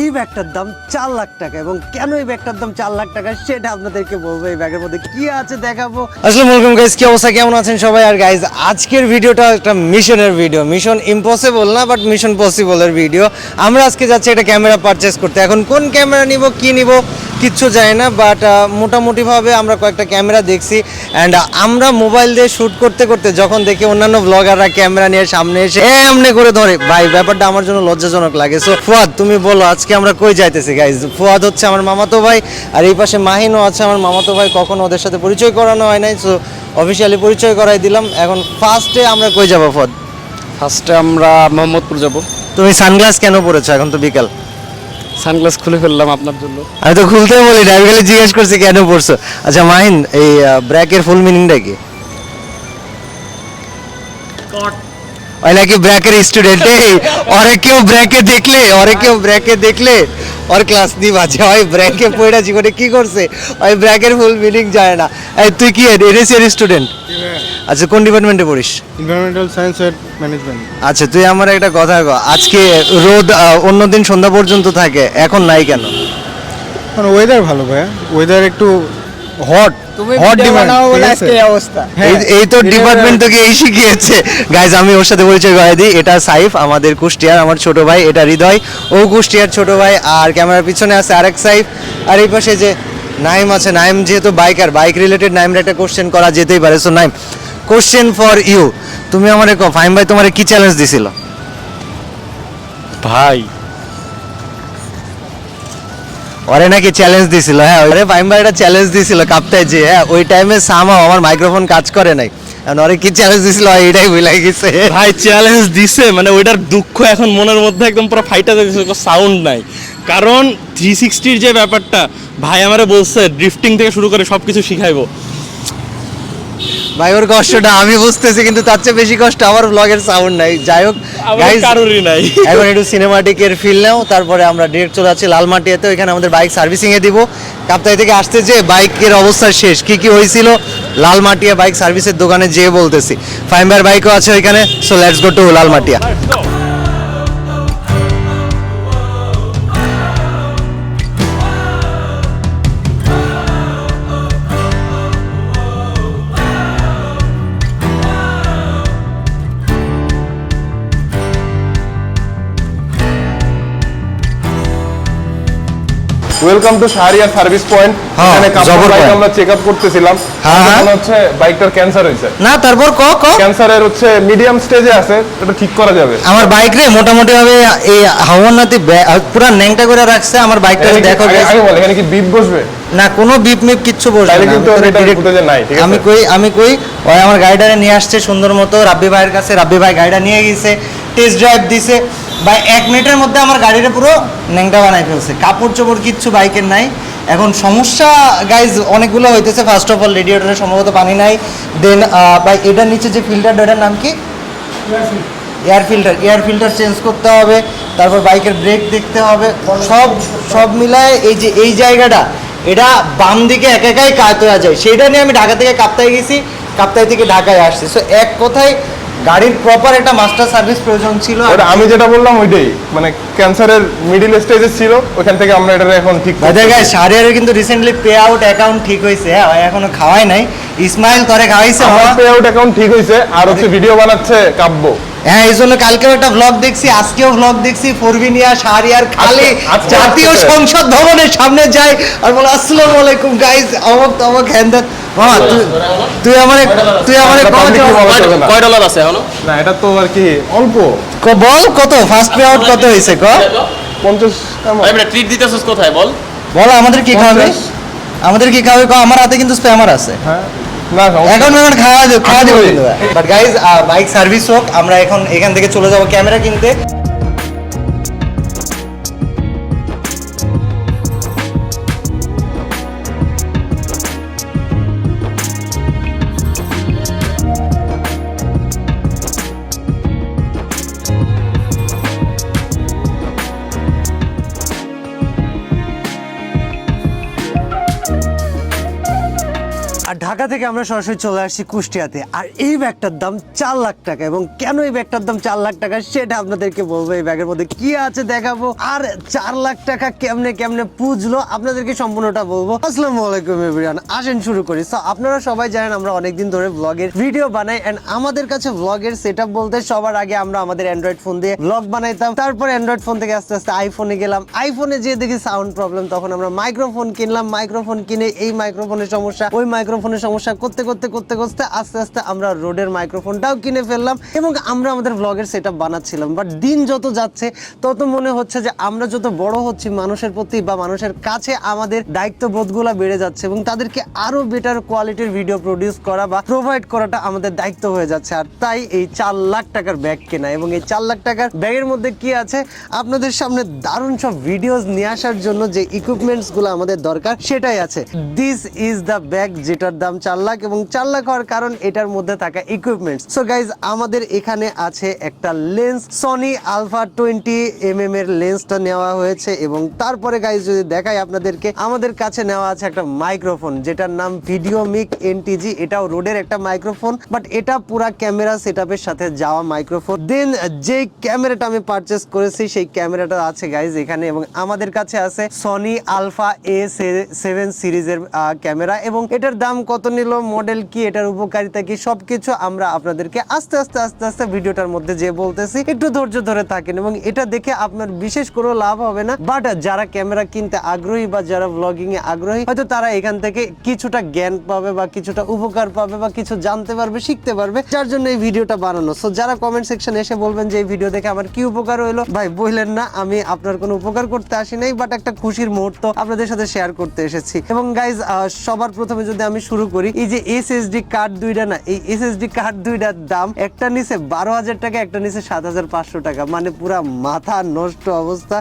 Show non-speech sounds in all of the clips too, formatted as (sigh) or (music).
এই ব্যাগটার দাম চার লাখ টাকা এবং কেন এই ব্যাগটার দাম চার লাখ টাকা সেটা আপনাদেরকে বলব, এই ব্যাগের মধ্যে কি আছে দেখাবো। আসসালামু আলাইকুম গাইস কি অবস্থা? কেমন আছেন সবাই? আর গাইস আজকের ভিডিওটা একটা মিশনের ভিডিও। মিশন ইম্পসিবল না বাট মিশন পসিবলের ভিডিও। আমরা আজকে যাচ্ছি একটা ক্যামেরা পারচেস করতে। এখন কোন ক্যামেরা নিব, কি নিব, কিচ্ছু যায় না বাট মোটামুটিভাবে আমরা কয়েকটা ক্যামেরা দেখছি। অ্যান্ড আমরা মোবাইল দিয়ে শ্যুট করতে করতে যখন দেখি অন্যান্য ব্লগাররা ক্যামেরা নিয়ে সামনে এসে এমনি করে ধরে। ভাই, ব্যাপারটা আমার জন্য লজ্জাজনক লাগে। সো ফুয়াদ, তুমি বলো, আজকে আমরা কই যাইতেছি গাইজ ফুয়াদ হচ্ছে আমার মামাতো ভাই আর এই পাশে মাহিনও আছে আমার মামাতো ভাই কখনো ওদের সাথে পরিচয় করানো হয় নাই সো অফিসিয়ালি পরিচয় করাই দিলাম। এখন ফার্স্টে আমরা কই যাব ফুয়াদ? ফার্স্টে আমরা মোহাম্মদপুর যাব। তুমি সানগ্লাস কেন পরেছো এখন তো বিকাল? সানগ্লাস খুলে ফেললাম আপনার জন্য। আমি তো খুলতে বলি না আমি খালি জিজ্ঞেস করছি কেন পড়ছো আচ্ছা মাহিন এই ব্র্যাকের ফুল মিনিংটা কি? ওই নাকি ব্র্যাকের স্টুডেন্ট এই ওরে কেউ ব্র্যাকে দেখলে ওরে কেউ ব্র্যাকে দেখলে ওর ক্লাস দি বাজে ওই ব্র্যাকে পড়া জীবনে কি করছে? ওই ব্র্যাকের ফুল মিনিং যায় না। এই তুই কি এর স্টুডেন্ট আচ্ছা কোন ডিপার্টমেন্টে পড়িস? এনভায়রনমেন্টাল সায়েন্স অ্যান্ড ম্যানেজমেন্ট আচ্ছা তুই আমার একটা কথা কর আজকে রোদ অন্যদিন সন্ধ্যা পর্যন্ত থাকে এখন নাই কেন? মানে ওয়েদার ভালো ভাইয়া। ওয়েদার একটু হট হট ডিমান্ড অবস্থা। এই- এই তো ডিপার্টমেন্ট থেকে এই শিখিয়েছে। গাইজ আমি ওর সাথে পরিচয় করাই দিই। এটা সাইফ আমাদের কুষ্টিয়ার আমার ছোট ভাই এটা হৃদয়। ও কুষ্টিয়ার ছোট ভাই আর ক্যামেরার পিছনে আছে আরেক সাইফ। আর এই পাশে যে নাইম আছে নাইম যেহেতু বাইকার বাইক রিলেটেড নাইমের একটা কোশ্চেন করা যেতেই পারে। So Naim question for you তুমি আমার ফাইম ভাই তোমার কি চ্যালেঞ্জ দিছিল? ভাই ওরে নাকি চ্যালেঞ্জ দিছিল হ্যাঁ ওরে ভাই একটা চ্যালেঞ্জ দিছিল কাপ্তায় যে হ্যাঁ ওই টাইমে সামাও আমার মাইক্রোফোন কাজ করে নাই। ওরে কি চ্যালেঞ্জ দিছিল এটাই ভুলাই গেছে। ভাই চ্যালেঞ্জ দিছে মানে ওইটার দুঃখ এখন মনের মধ্যে একদম পুরো ফাইটা যাচ্ছে সাউন্ড নাই। কারণ থ্রি সিক্সটির যে ব্যাপারটা, ভাই আমারে বলছে ড্রিফটিং থেকে শুরু করে সব কিছু শিখাইবো। ভাই ওর কষ্টটা আমি বুঝতেছি কিন্তু তার চেয়ে বেশি কষ্ট আমার ব্লগের সাউন্ড নাই। যাই হোক কারোরই নাই। এখন একটু সিনেমাটিকের ফিল নাও তারপরে আমরা ডিরেক্ট চলে যাচ্ছি লালমাটিয়াতে ওইখানে আমাদের বাইক সার্ভিসিং এ দিব। কাপ্তাই থেকে আসতে যে বাইকের অবস্থা শেষ। কি কি হয়েছিল? লালমাটিয়া বাইক সার্ভিসের দোকানে যেয়ে বলতেছি। ফাইম্বার বাইকও আছে ওইখানে so let's go to Lalmatia. Welcome to Shahriya service point এখানে কাপড় বাইক আমরা চেক আপ করতেছিলাম। হ্যাঁ, হ্যাঁ। মনে হচ্ছে বাইকটার ক্যান্সার না তারপর ক ক? ক্যান্সারের হচ্ছে মিডিয়াম স্টেজে আছে এটা ঠিক করা যাবে। আমার বাইক রে মোটামুটি ভাবে এই হাওয়ানাতে পুরা ন্যাংটা করে রাখছে আমার বাইকটা দেখো আগে-। বল এখানে কি বিপ বসবে? না কোনো বিপ মিপ কিচ্ছু না, কিন্তু আমি এটা ফুটেজে নাই, ঠিক আছে? আমি কই আমি কই ওই আমার গাড়িটারে নিয়ে আসছে সুন্দর মতো রাব্বি ভাইয়ের কাছে রাব্বি ভাই গাড়িটা নিয়ে গেছে। টেস্ট ড্রাইভ দিছে। ভাই, এক মিনিটের মধ্যে আমার গাড়িটা পুরো ন্যাংটা বানাই ফেলছে। কাপড় চোপড় কিচ্ছু বাইকের নাই। এখন সমস্যা গাইজ অনেকগুলো হইতেছে। ফার্স্ট অফ অল রেডিয়েটরে সম্ভবত পানি নাই। দেন ভাই, এটার নিচে যে ফিল্টার এটার নাম কি? Air filter air filter change করতে হবে। তারপর বাইকের ব্রেক দেখতে হবে। সব সব মিলায় এই যে, এই জায়গাটা, এটা বাম দিকে এক একাই কাত হয়ে যায়। সেটা নিয়ে আমি ঢাকা থেকে কাপ্তায় গেছি। কাপ্তাই থেকে ঢাকায় আসছি। সো এক কথায় গাড়ির প্রপার একটা মাস্টার সার্ভিস প্রয়োজন ছিল আর আমি যেটা বললাম ওইটাই মানে ক্যান্সারের মিডিল স্টেজে ছিল ওখান থেকে আমরা এটা এখন ঠিক করতেছি। গায়ে শাহরিয়ারের কিন্তু রিসেন্টলি পে আউট অ্যাকাউন্ট ঠিক হয়েছে হ্যাঁ এখনও খাওয়াই নাই। ইসমাইল তরে খাওয়াইছে আমার পে আউট অ্যাকাউন্ট ঠিক হয়েছে আর হচ্ছে ভিডিও বানাচ্ছে কাব্য। হ্যাঁ এই জন্য কালকেও একটা ব্লগ দেখছি আজকেও ব্লগ দেখছি ফরবিনিয়া শাহরিয়ার খালি আজকে- আজকে জাতীয় সংসদ ভবনের সামনে যায় আর বলে আসসালামু আলাইকুম গাইজ অমক তমক হ্যান ত্যান। মামা তুই- তুই আমার তুই আমার। কয় ডলার আছে এখনও? না এটা তো আর কি অল্প। বল কত? ফার্স্ট পে আউট কত হয়েছে ক? পঞ্চাশ এমন। ভাই মানে ট্রিট দিতেছিস কোথায়? বল। বল আমাদের কি খাওয়াবে আমাদের কি খাওয়াবে ক আমার হাতে কিন্তু স্প্যামার আছে। হ্যাঁ। না এখন এখন খাওয়া খাওয়া দেবো। বাট গাইজ বাইক সার্ভিস হোক আমরা এখন এখান থেকে চলে যাব ক্যামেরা কিনতে। ঢাকা থেকে আমরা সরাসরি চলে আসছি কুষ্টিয়াতে। আর এই ব্যাগটার দাম চার লাখ টাকা এবং কেন এই ব্যাগটার দাম চার লাখ টাকা সেটা আপনাদেরকে বলব। এই ব্যাগের মধ্যে কি আছে দেখাবো। আর চার লাখ টাকা কেমনে কেমনে পুজলো আপনাদেরকে সম্পূর্ণটা বলব। আসসালামু আলাইকুম এভরিওয়ান, আসেন শুরু করি। সো আপনারা সবাই জানেন আমরা অনেকদিন ধরে ব্লগের ভিডিও বানাই এন্ড আমাদের কাছে ব্লগের সেটআপ বলতে সবার আগে আমরা আমাদের অ্যান্ড্রয়েড ফোন দিয়ে ব্লগ বানাইতাম। তারপর অ্যান্ড্রয়েড ফোন থেকে আস্তে আস্তে আইফোনে গেলাম। আইফোনে যে দেখি সাউন্ড প্রবলেম তখন আমরা মাইক্রোফোন কিনলাম। মাইক্রোফোন কিনে এই মাইক্রোফোনের সমস্যা, ওই মাইক্রোফোনের সমস্যা করতে করতে করতে করতে আস্তে আস্তে আমরা রোডের মাইক্রোফোনটাও কিনে ফেললাম এবং আমরা আমাদের ব্লগের সেট বানাচ্ছিলাম। বাট দিন যত যাচ্ছে, তত মনে হচ্ছে যে আমরা যত বড় হচ্ছি, মানুষের প্রতি বা মানুষের কাছে আমাদের দায়িত্ববোধগুলো বেড়ে যাচ্ছে এবং তাদেরকে আরও বেটার কোয়ালিটির ভিডিও প্রডিউস করা বা প্রোভাইড করাটা আমাদের দায়িত্ব হয়ে যাচ্ছে। আর তাই এই চার লাখ টাকার ব্যাগ কেনা এবং এই চার লাখ টাকার ব্যাগের মধ্যে কি আছে, আপনাদের সামনে দারুণ সব ভিডিওস নিয়ে আসার জন্য যে ইকুইপমেন্টসগুলো আমাদের দরকার, সেটাই আছে। দিস ইজ দ্য ব্যাগ যেটার দাম চার লাখ এবং চার লাখ হওয়ার কারণ এটার মধ্যে থাকা ইকুইপমেন্টস সো গাইজ আমাদের এখানে আছে একটা lens Sony alpha twenty M M এর লেন্সটা নেওয়া হয়েছে এবং তারপরে গাইজ যদি দেখাই আপনাদেরকে, আমাদের কাছে নেওয়া আছে একটা মাইক্রোফোন যেটার নাম ভিডিও মিক এনটিজি এটাও রোডের একটা মাইক্রোফোন বাট এটা পুরা ক্যামেরা সেটআপের সাথে যাওয়া মাইক্রোফোন দেন যে ক্যামেরাটা আমি পারচেস করেছি, সেই ক্যামেরাটা আছে গাইজ এখানে এবং আমাদের কাছে আছে সনি আলফা এ সেভেন সিরিজের ক্যামেরা এবং এটার দাম কত নিল মডেল কি, এটার উপকারিতা কি, সবকিছু আমরা আপনাদেরকে আস্তে আস্তে আস্তে আস্তে ভিডিওটার মধ্যে যে বলতেছি, একটু ধৈর্য ধরে থাকেন এবং এটা দেখে আপনার বিশেষ কোনো লাভ হবে না। বাট যারা ক্যামেরা কিনতে আগ্রহী বা যারা ব্লগিং এ আগ্রহী, হয়তো তারা এখান থেকে কিছুটা জ্ঞান পাবে বা কিছুটা উপকার পাবে বা কিছু জানতে পারবে, শিখতে পারবে, যার জন্য এই ভিডিওটা বানানো। সো যারা কমেন্ট সেকশনে এসে বলবেন যে এই ভিডিও দেখে আমার কি উপকার হলো ভাই বললেন না, আমি আপনার কোনো উপকার করতে আসি নাই বাট একটা খুশির মুহূর্ত আপনাদের সাথে শেয়ার করতে এসেছি। এবং গাইজ সবার প্রথমে যদি আমি শুরু করি, এই যে এসএসডি কার্ড দুইটা না, এই এসএসডি কার্ড দুইটার দাম একটা নিচে বারো হাজার টাকা, একটা নিচে সাত হাজার পাঁচশো টাকা। মানে পুরা মাথা নষ্ট অবস্থা।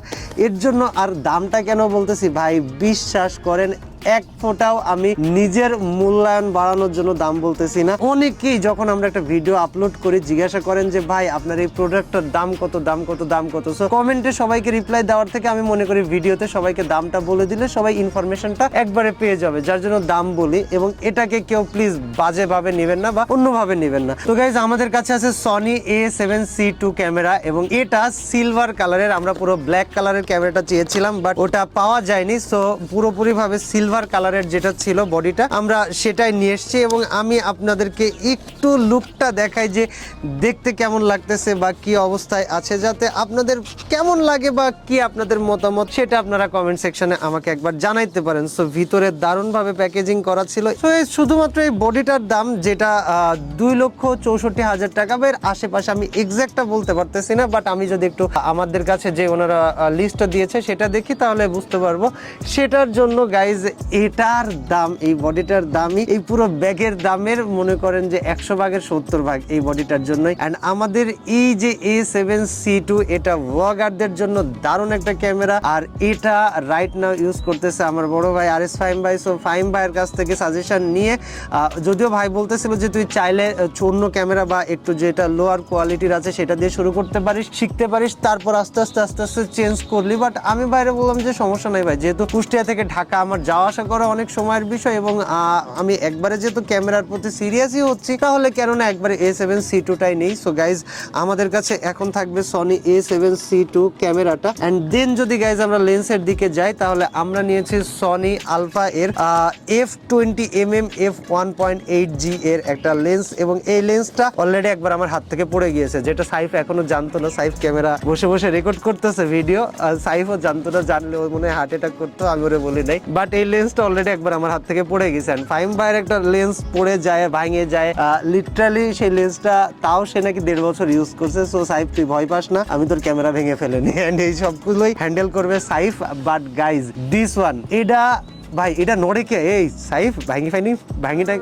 এর জন্য আর দামটা কেন বলতেছি? ভাই, বিশ্বাস করেন এক ফোটাও আমি নিজের মূল্যায়ন বাড়ানোর জন্য দাম বলতেছি না। অনেকেই যখন আমরা একটা ভিডিও আপলোড করি, জিজ্ঞাসা করেন যে, ভাই, আপনার এই প্রোডাক্টটার দাম কত দাম কত দাম কত? সো কমেন্টে সবাইকে রিপ্লাই দেওয়ার থেকে আমি মনে করি ভিডিওতে সবাইকে দামটা বলে দিলে সবাই ইনফরমেশনটা একবারে পেয়ে যাবে, যার জন্য দাম বলি এবং এটাকে কেউ প্লিজ বাজেভাবে নেবেন না বা অন্যভাবে নেবেন না। তো গাইজ আমাদের কাছে আছে Sony A seven C two camera এবং এটা সিলভার কালারের আমরা পুরো ব্ল্যাক কালারের ক্যামেরাটা চেয়েছিলাম বাট ওটা পাওয়া যায়নি। সো পুরোপুরি ভাবে সিলভার কালারের যেটা ছিল বডিটা আমরা সেটাই নিয়ে এসেছি এবং আমি আপনাদেরকে একটু লুকটা দেখাই যে দেখতে কেমন লাগতেছে বা কি অবস্থায় আছে, যাতে আপনাদের কেমন লাগে বা কি আপনাদের মতামত সেটা আপনারা কমেন্ট সেকশনে আমাকে একবার জানাইতে পারেন। সো ভিতরে দারুণভাবে প্যাকেজিং করা ছিল। তো এই শুধুমাত্র এই বডিটার দাম যেটা দুই লক্ষ চৌষট্টি হাজার টাকা, বা এর আশেপাশে আমি এক্সাক্টটা বলতে পারতেছি না বাট আমি যদি একটু আমাদের কাছে যে ওনারা লিস্টটা দিয়েছে সেটা দেখি, তাহলে বুঝতে পারব। সেটার জন্য গাইজ এটার দাম, এই বডিটার দামই, এই পুরো ব্যাগের দামের মনে করেন যে একশো ভাগের সত্তর ভাগ এই বডিটার জন্যই। অ্যান্ড আমাদের এই যে এ সেভেন সি টু এটা ব্লগারদের জন্য দারুণ একটা ক্যামেরা। আর এটা রাইট নাও ইউজ করতেছে আমার বড় ভাই আর এস ফাইম ভাই। সো ফাইম ভাইয়ের কাছ থেকে সাজেশন নিয়ে যদিও ভাই বলতেছিল যে তুই চাইলে অন্য ক্যামেরা বা একটু যেটা লোয়ার কোয়ালিটির আছে সেটা দিয়ে শুরু করতে পারিস, শিখতে পারিস, তারপর আস্তে আস্তে আস্তে আস্তে চেঞ্জ করলি। বাট আমি বাইরে বললাম যে সমস্যা নাই ভাই, যেহেতু কুষ্টিয়া থেকে ঢাকা আমার যাওয়া আসা করা অনেক সময়ের বিষয় এবং আমি একবারে যেহেতু ক্যামেরার প্রতি সিরিয়াসই হচ্ছি, তাহলে কেন না একবারে এ সেভেন সি টুটাই নেই। সো গাইজ আমাদের কাছে এখন থাকবে Sony A seven C two ক্যামেরাটা। অ্যান্ড দেন যদি গাইজ আমরা লেন্সের দিকে যাই, তাহলে আমরা নিয়েছি সনি আলফা এর F twenty M M F one point eight G এর একটা লেন্স এবং এই লেন্সটা অলরেডি একবার আমার হাত থেকে পড়ে গিয়েছে, যেটা সাইফ এখনও জানতো না। সাইফ ক্যামেরা বসে বসে রেকর্ড করতেছে ভিডিও সাইফও জানতো না, জানলে ওই মনে হয় হার্ট অ্যাটাক করতো, আমি ওরে বলি নাই। বাট এই লেন্সটা অলরেডি একবার আমার হাত থেকে পড়ে গেছে। অ্যান্ড ফাইম ভাইয়ের একটা লেন্স পড়ে যায়, ভাঙে যায়। লিটারালি সেই লেন্সটা তাও সে নাকি দেড় বছর ইউজ করছে। সো সাইফ, তুই ভয় পাস না। আমি তোর ক্যামেরা ভেঙে ফেলেনি। (laughs) অ্যান্ড এই সবগুলোই হ্যান্ডেল করবে Saif. But guys this one এটা, ভাই, এটা নড়ে কে? এই, সাইফ, ভাঙি, ফাইনি ভাঙিটা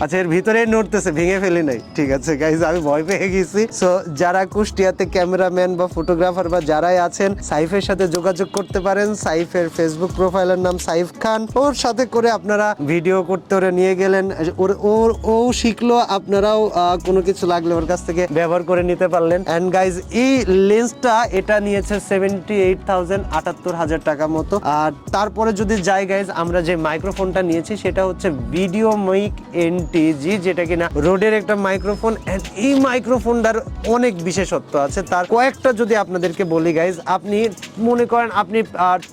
আচ্ছা এর ভিতরে নড়তেছে, ভেঙে ফেলি নাই। ঠিক আছে গাইজ আমি ভয় পেয়ে গেছি। সো যারা কুষ্টিয়াতে ক্যামেরাম্যান বা ফটোগ্রাফার বা যারাই আছেন, সাইফের সাথে যোগাযোগ করতে পারেন। সাইফের ফেসবুক প্রোফাইলের নাম সাইফ খান। ওর সাথে করে আপনারা ভিডিও করতে ওরে নিয়ে গেলেন। ওর ওর, ও শিখলো, আপনারাও কোনো কিছু লাগলে ওর কাছ থেকে ব্যবহার করে নিতে পারলেন। অ্যান্ড গাইজ এই লেন্সটা এটা নিয়েছে সেভেন্টি এইট থাউজেন্ড আটাত্তর হাজার টাকা মতো। আর তারপরে যদি যাই গাইজ আমরা যে মাইক্রোফোনটা নিয়েছি, সেটা হচ্ছে ভিডিও মাইক এনটিজি যেটা কিনা রোডের একটা মাইক্রোফোন অ্যান্ড এই মাইক্রোফোনটার অনেক বিশেষত্ব আছে। তার কয়েকটা যদি আপনাদেরকে বলি গাইজ আপনি মনে করেন আপনি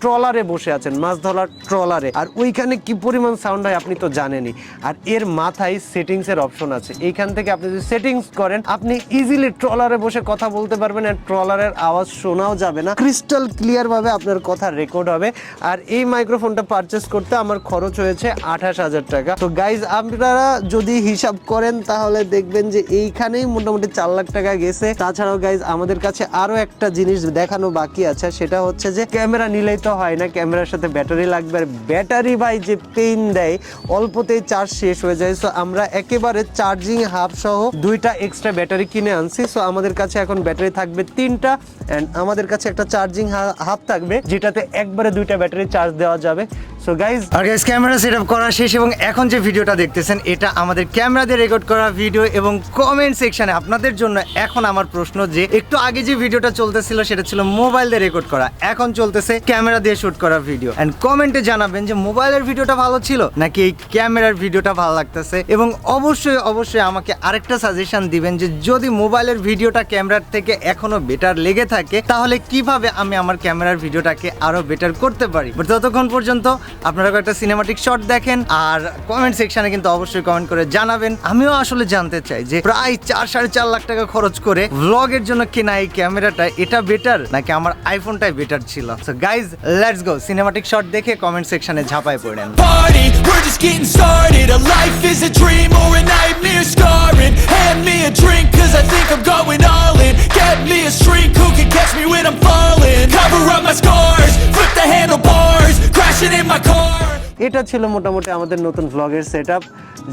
ট্রলারে বসে আছেন, মাছ ধরার ট্রলারে, আর ওইখানে কি পরিমাণ সাউন্ড হয় আপনি তো জানেনই। আর এর মাথায় সেটিংস এর অপশন আছে। এইখান থেকে আপনি যদি সেটিংস করেন, আপনি ইজিলি ট্রলারে বসে কথা বলতে পারবেন আর ট্রলারের আওয়াজ শোনাও যাবে না। ক্রিস্টাল ক্লিয়ার ভাবে আপনার কথা রেকর্ড হবে। আর এই মাইক্রোফোনটা পারচেস করতে আমার খরচ হয়েছে আঠাশ হাজার টাকা। তো গাইজ আপনারা যদি হিসাব করেন, তাহলে দেখবেন যে এইখানেই মোটামুটি চার লাখ টাকা গেছে। তাছাড়াও গাইজ আমাদের কাছে আরও একটা জিনিস দেখানো বাকি আছে, সেটা হচ্ছে যে ক্যামেরা নিলেই তো হয় না, ক্যামেরার সাথে ব্যাটারি লাগবে। আর ব্যাটারি ভাই যে পেইন দেয়, অল্পতেই চার্জ শেষ হয়ে যায়। সো আমরা একেবারে চার্জিং হাফ সহ দুইটা এক্সট্রা ব্যাটারি কিনে আনছি। সো আমাদের কাছে এখন ব্যাটারি থাকবে তিনটা অ্যান্ড আমাদের কাছে একটা চার্জিং হাফ থাকবে, যেটাতে একবারে দুইটা ব্যাটারি চার্জ দেওয়া যাবে। সো গাইজ আর গাইস ক্যামেরা সেটআপ করা শেষ এবং এখন যে ভিডিওটা দেখতেছেন, এটা আমাদের ক্যামেরা দিয়ে রেকর্ড করা ভিডিও এবং কমেন্ট সেকশনে আপনাদের জন্য এখন আমার প্রশ্ন যে, একটু আগে যে ভিডিওটা চলতেছিল সেটা ছিল মোবাইল দিয়ে রেকর্ড করা। এখন চলতেছে ক্যামেরা দিয়ে শুট করা ভিডিও এন্ড কমেন্টে জানাবেন যে মোবাইলের ভিডিওটা ভালো ছিল? নাকি এই ক্যামেরার ভিডিওটা ভালো লাগতেছে? এবং অবশ্যই অবশ্যই আমাকে আরেকটা সাজেশন দিবেন যে, যদি মোবাইলের ভিডিওটা ক্যামেরার থেকে এখনও বেটার লেগে থাকে, তাহলে কীভাবে আমি আমার ক্যামেরার ভিডিওটাকে আরও বেটার করতে পারি? ততক্ষণ পর্যন্ত আপনারা কয়েকটা সিনেমাটিক শট দেখেন, আর কমেন্ট সেকশনে কিন্তু অবশ্যই কমেন্ট কমেন্ট করে জানাবেন। আমিও আসলে জানতে চাই যে প্রায় চার সাড়ে চার লাখ টাকা খরচ করে ব্লগের জন্য কেনা এই ক্যামেরাটা এটা বেটার নাকি আমার আইফোনটাই বেটার ছিল? So guys let's go cinematic shot দেখে কমেন্ট সেকশনে ঝাঁপাই পড়েন। এটা ছিল মোটামুটি আমাদের নতুন ভ্লগের সেট আপ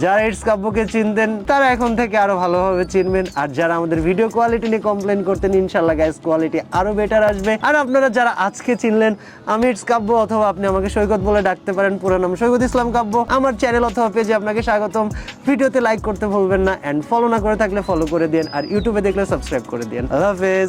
যারা ইটস কাব্যকে চিনতেন, তারা এখন থেকে আরও ভালোভাবে চিনবেন। আর যারা আমাদের ভিডিও কোয়ালিটি নিয়ে কমপ্লেন করতেন, ইনশাল্লাহ গ্যাস কোয়ালিটি আরও বেটার আসবে। আর আপনারা যারা আজকে চিনলেন, আমি ইটস কাব্য অথবা আপনি আমাকে সৈকত বলে ডাকতে পারেন, পুরো নাম সৈকত ইসলাম কাব্য, আমার চ্যানেল অথবা পেজে আপনাকে স্বাগতম। ভিডিওতে লাইক করতে ভুলবেন না অ্যান্ড ফলো না করে থাকলে ফলো করে দিন আর ইউটিউবে দেখলে সাবস্ক্রাইব করে দিন আল্লাহ হাফেজ।